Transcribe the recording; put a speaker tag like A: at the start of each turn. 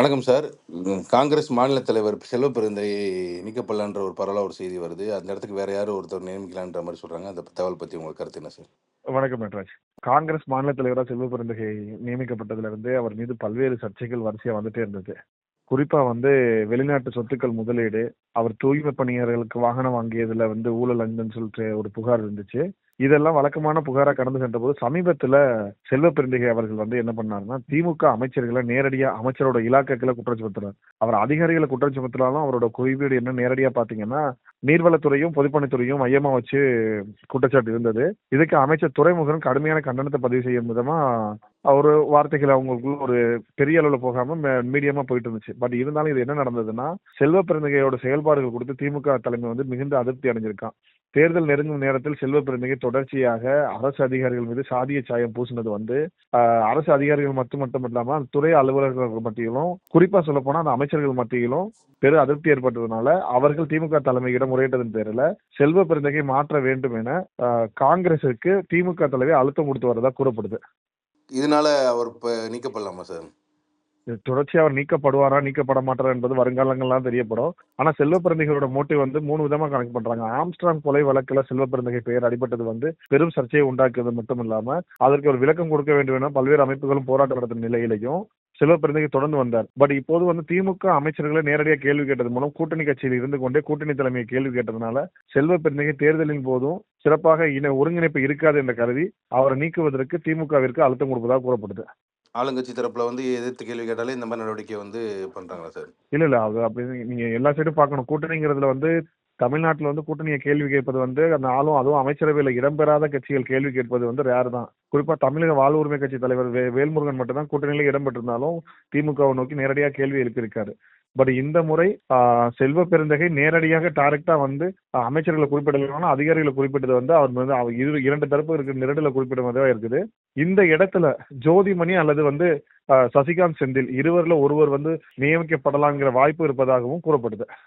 A: வணக்கம் சார். காங்கிரஸ் மாநில தலைவர் செல்வ பெருந்தை நீக்கப்படலான்ற ஒரு பரவலாக ஒரு செய்தி வருது. அந்த இடத்துக்கு வேற யாரும் ஒருத்தர் நியமிக்கலான்ற மாதிரி சொல்றாங்க. அந்த தகவல் பத்தி உங்க கருத்து என்ன சார்?
B: வணக்கம் நட்ராஜ். காங்கிரஸ் மாநில தலைவராக செல்வ பெருந்தகை நியமிக்கப்பட்டதுல இருந்து அவர் மீது பல்வேறு சர்ச்சைகள் வரிசையா வந்துட்டே இருந்தது. குறிப்பா வந்து வெளிநாட்டு சொத்துக்கள் முதலீடு அவர் தூய்மை பணியாளர்களுக்கு வாகனம் வாங்கியதுல வந்து ஊழல் அங்கன்னு சொல்லிட்டு ஒரு புகார் இருந்துச்சு. இதெல்லாம் வழக்கமான புகாரா கடந்து சென்ற போது சமீபத்துல செல்வ பெருந்தகை அவர்கள் வந்து என்ன பண்ணாருன்னா திமுக அமைச்சர்களை நேரடியா அமைச்சரோட இலாக்காக்களை குற்றம் சுமத்துறாரு அவர் அதிகாரிகளை குற்றம் சுமத்தினாலும் அவரோட குறிப்பீடு என்ன நேரடியா பாத்தீங்கன்னா நீர்வளத்துறையும் பொதுப்பணித்துறையும் மையமா வச்சு குற்றச்சாட்டு இருந்தது. இதுக்கு அமைச்சர் துறைமுகன் கடுமையான கண்டனத்தை பதிவு செய்யும் விதமா ஒரு வார்த்தைகள் அவங்களுக்குள்ள ஒரு பெரிய அளவில் போகாம மீடியமா போயிட்டு இருந்துச்சு பட் இருந்தாலும் இது என்ன நடந்ததுன்னா செல்வ பெருந்தகையோட செயல்பாடுகள் கொடுத்து திமுக தலைமை வந்து மிகுந்த அதிருப்தி அடைஞ்சிருக்கான். தேர்தல் நெருங்கும் நேரத்தில் செல்வ பெருந்தகை தொடர்ச்சியாக அரசு அதிகாரிகள் மீது சாதிய சாயம் பூசினது வந்து அரசு அதிகாரிகள் மட்டும் மட்டும் இல்லாம அந்த துறை அலுவலர்கள் மத்தியிலும் குறிப்பா சொல்ல போனா அந்த அமைச்சர்கள் மத்தியிலும் பெரு அதிருப்தி ஏற்பட்டதுனால அவர்கள் திமுக தலைமையிடம் முறையிட்டதன் பேரில் செல்வ பெருந்தகை மாற்ற வேண்டும் என காங்கிரசுக்கு திமுக தலைவி அழுத்தம் கொடுத்து வரதா கூறப்படுது.
A: இதனால அவர் நீக்கப்படலாமா சார்?
B: தொடர்ச்சியா அவர் நீக்கப்படுவாரா நீக்கப்பட மாட்டாரா என்பது வருங்காலங்கள்லாம் தெரியப்படும். ஆனா செல்வ பிறந்தகையோட மோட்டிவ் வந்து மூணு விதமா கணக்கு பண்றாங்க. ஆம்ஸ்ட்ராங் கொலை வழக்குல செல்வ பிறந்தகை பெயர் அடிபட்டது வந்து பெரும் சர்ச்சையை உண்டாக்கியது மட்டும் இல்லாம அதற்கு ஒரு விளக்கம் கொடுக்க வேண்டும் என பல்வேறு அமைப்புகளும் போராட்டம் நடத்தும் நிலையிலையும் செல்வ பிறந்தகை தொடர்ந்து வந்தார். பட் இப்போது வந்து திமுக அமைச்சர்களை நேரடியாக கேள்வி கேட்டது மூலம் கூட்டணி கட்சியில் இருந்து கொண்டே கூட்டணி தலைமையை கேள்வி கேட்டதுனால செல்வ பிறந்தகை தேர்தலின் போதும் சிறப்பாக இன ஒருங்கிணைப்பு இருக்காது என்ற கருதி அவரை நீக்குவதற்கு திமுகவிற்கு அழுத்தம் கொடுப்பதாக கூறப்படுது.
A: ஆளுங்கட்சி தரப்புல வந்து எதிர்த்து கேள்வி கேட்டாலே இந்த மாதிரி நடவடிக்கை வந்து பண்றாங்களா சார்?
B: இல்ல இல்ல. அது அப்படி நீங்க எல்லா சைடும் பார்க்கணும். கூட்டணிங்கிறதுல வந்து தமிழ்நாட்டில் வந்து கூட்டணியை கேள்வி கேட்பது வந்து அந்த ஆளும் அதுவும் அமைச்சரவையில் இடம்பெறாத கட்சிகள் கேள்வி கேட்பது வந்து ரேர் தான். குறிப்பாக தமிழக வாழ் உரிமை கட்சி தலைவர் வே வேல்முருகன் மட்டும்தான் கூட்டணியில் இடம்பெற்றிருந்தாலும் திமுகவை நோக்கி நேரடியாக கேள்வி எழுப்பியிருக்காரு. பட் இந்த முறை செல்வ பெருந்தகை நேரடியாக டைரக்டா வந்து அமைச்சர்களை குறிப்பிடலாம் அதிகாரிகளை குறிப்பிட்டது வந்து அவர் வந்து அவர் இரு இரண்டு தரப்பு இருக்கிற நிரடல குறிப்பிடுவதாக இருக்குது. இந்த இடத்துல ஜோதிமணி அல்லது வந்து சசிகாந்த் செந்தில் இருவரில் ஒருவர் வந்து நியமிக்கப்படலாங்கிற வாய்ப்பு இருப்பதாகவும் கூறப்படுது.